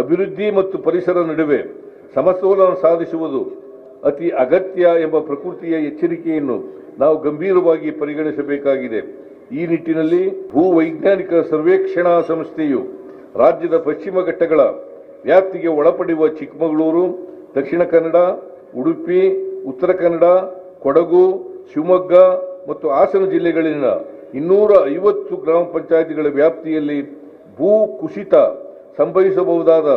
ಅಭಿವೃದ್ಧಿ ಮತ್ತು ಪರಿಸರ ನಡುವೆ ಸಮತೋಲನ ಸಾಧಿಸುವುದು ಅತಿ ಅಗತ್ಯ ಎಂಬ ಪ್ರಕೃತಿಯ ಎಚ್ಚರಿಕೆಯನ್ನು ನಾವು ಗಂಭೀರವಾಗಿ ಪರಿಗಣಿಸಬೇಕಾಗಿದೆ. ಈ ನಿಟ್ಟಿನಲ್ಲಿ ಭೂ ವೈಜ್ಞಾನಿಕ ಸರ್ವೇಕ್ಷಣಾ ಸಂಸ್ಥೆಯು ರಾಜ್ಯದ ಪಶ್ಚಿಮ ಘಟ್ಟಗಳ ವ್ಯಾಪ್ತಿಗೆ ಒಳಪಡುವ ಚಿಕ್ಕಮಗಳೂರು, ದಕ್ಷಿಣ ಕನ್ನಡ, ಉಡುಪಿ, ಉತ್ತರ ಕನ್ನಡ, ಕೊಡಗು, ಶಿವಮೊಗ್ಗ ಮತ್ತು ಹಾಸನ ಜಿಲ್ಲೆಗಳಲ್ಲಿನ ಇನ್ನೂರ ಐವತ್ತು ಗ್ರಾಮ ಪಂಚಾಯಿತಿಗಳ ವ್ಯಾಪ್ತಿಯಲ್ಲಿ ಭೂ ಕುಸಿತ ಸಂಭವಿಸಬಹುದಾದ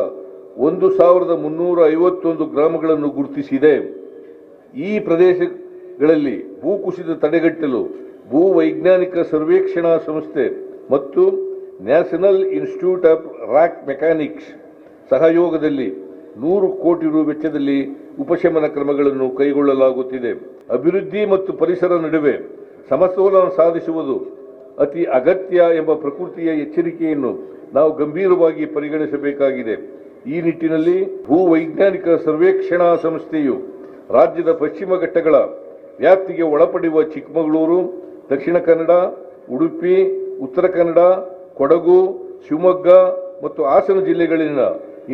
ಒಂದು ಸಾವಿರದ ಮುನ್ನೂರ ಐವತ್ತೊಂದು ಗ್ರಾಮಗಳನ್ನು ಗುರುತಿಸಿದೆ. ಈ ಪ್ರದೇಶಗಳಲ್ಲಿ ಭೂಕುಸಿತ ತಡೆಗಟ್ಟಲು ಭೂ ವೈಜ್ಞಾನಿಕ ಸರ್ವೇಕ್ಷಣಾ ಸಂಸ್ಥೆ ಮತ್ತು national institute of rock mechanics ಸಹಯೋಗದಲ್ಲಿ ನೂರು ಕೋಟಿ ರು ವೆಚ್ಚದಲ್ಲಿ ಉಪಶಮನ ಕ್ರಮಗಳನ್ನು ಕೈಗೊಳ್ಳಲಾಗುತ್ತಿದೆ. ಅಭಿವೃದ್ಧಿ ಮತ್ತು ಪರಿಸರ ನಡುವೆ ಸಮತೋಲನ ಸಾಧಿಸುವುದು ಅತಿ ಅಗತ್ಯ ಎಂಬ ಪ್ರಕೃತಿಯ ಎಚ್ಚರಿಕೆಯನ್ನು ನಾವು ಗಂಭೀರವಾಗಿ ಪರಿಗಣಿಸಬೇಕಾಗಿದೆ. ಈ ನಿಟ್ಟಿನಲ್ಲಿ ಭೂ ವೈಜ್ಞಾನಿಕ ಸರ್ವೇಕ್ಷಣಾ ಸಂಸ್ಥೆಯು ರಾಜ್ಯದ ಪಶ್ಚಿಮ ಘಟ್ಟಗಳ ವ್ಯಾಪ್ತಿಗೆ ಒಳಪಡುವ ಚಿಕ್ಕಮಗಳೂರು, ದಕ್ಷಿಣ ಕನ್ನಡ, ಉಡುಪಿ, ಉತ್ತರ ಕನ್ನಡ, ಕೊಡಗು, ಶಿವಮೊಗ್ಗ ಮತ್ತು ಹಾಸನ ಜಿಲ್ಲೆಗಳಲ್ಲಿನ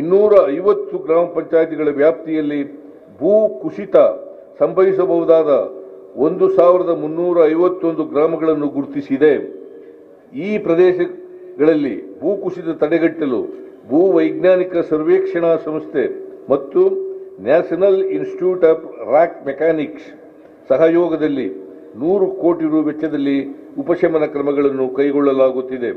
ಇನ್ನೂರ ಐವತ್ತು ಗ್ರಾಮ ಪಂಚಾಯಿತಿಗಳ ವ್ಯಾಪ್ತಿಯಲ್ಲಿ ಭೂ ಕುಸಿತ ಸಂಭವಿಸಬಹುದಾದ ಒಂದು ಸಾವಿರದ ಮುನ್ನೂರ ಐವತ್ತೊಂದು ಗ್ರಾಮಗಳನ್ನು ಗುರುತಿಸಿದೆ. ಈ ಪ್ರದೇಶಗಳಲ್ಲಿ ಭೂಕುಸಿತ ತಡೆಗಟ್ಟಲು ಭೂ ವೈಜ್ಞಾನಿಕ ಸರ್ವೇಕ್ಷಣಾ ಸಂಸ್ಥೆ ಮತ್ತು national institute of rock mechanics ಸಹಯೋಗದಲ್ಲಿ ನೂರು ಕೋಟಿ ರು ವೆಚ್ಚದಲ್ಲಿ ಉಪಶಮನ ಕ್ರಮಗಳನ್ನು ಕೈಗೊಳ್ಳಲಾಗುತ್ತಿದೆ.